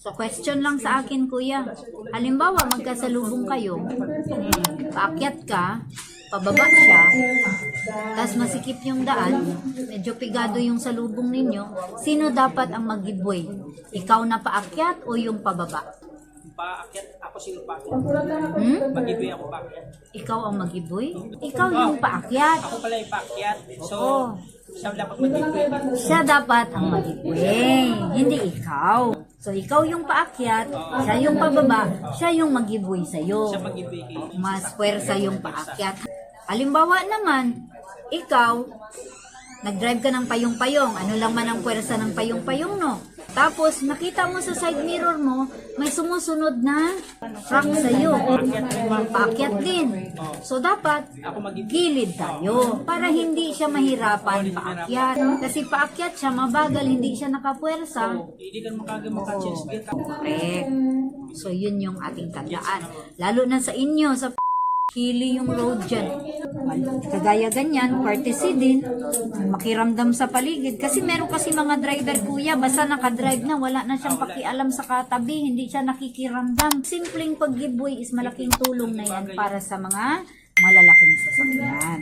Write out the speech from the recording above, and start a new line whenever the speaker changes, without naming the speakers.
So question lang sa akin kuya. Halimbawa magkasalubong kayo, paakyat ka, pababa siya, tapos masikip yung daan, medyo pigado yung salubong ninyo, sino dapat ang mag-giveaway? Ikaw na paakyat o yung pababa?
Paakyat, ako sino paakyat.
Hmm?
Mag-ibig ako paakyat.
Ikaw ang mag-giveaway? Ikaw yung paakyat.
Ako pala yung paakyat. So,
Oo.
siya dapat mag-ibig.
Siya dapat ang mag-giveaway, hindi ikaw. So ikaw yung paakyat, siya yung pababa, siya yung mag-giveaway sa'yo. Mas puwersa yung paakyat. Halimbawa naman, ikaw, nag-drive ka ng payong-payong, ano lang man ang puwersa ng payong-payong, no? Tapos, nakita mo sa side mirror mo, may sumusunod na truck sa'yo. Paakyat din. So, dapat, gilid tayo para hindi siya mahirapan paakyat. Kasi paakyat siya, mabagal, hindi siya nakapuwersa.
Hindi ka makagam maka-chance gear.
Correct. So, yun yung ating tandaan. Lalo na sa inyo, sa hili yung road dyan. Kagaya ganyan, courtesy din, makiramdam sa paligid. Kasi meron kasi mga driver kuya, basta nakadrive na, wala na siyang pakialam sa katabi, hindi siya nakikiramdam. Simpleng pag-giveaway is malaking tulong na yan para sa mga malalaking sasakyan.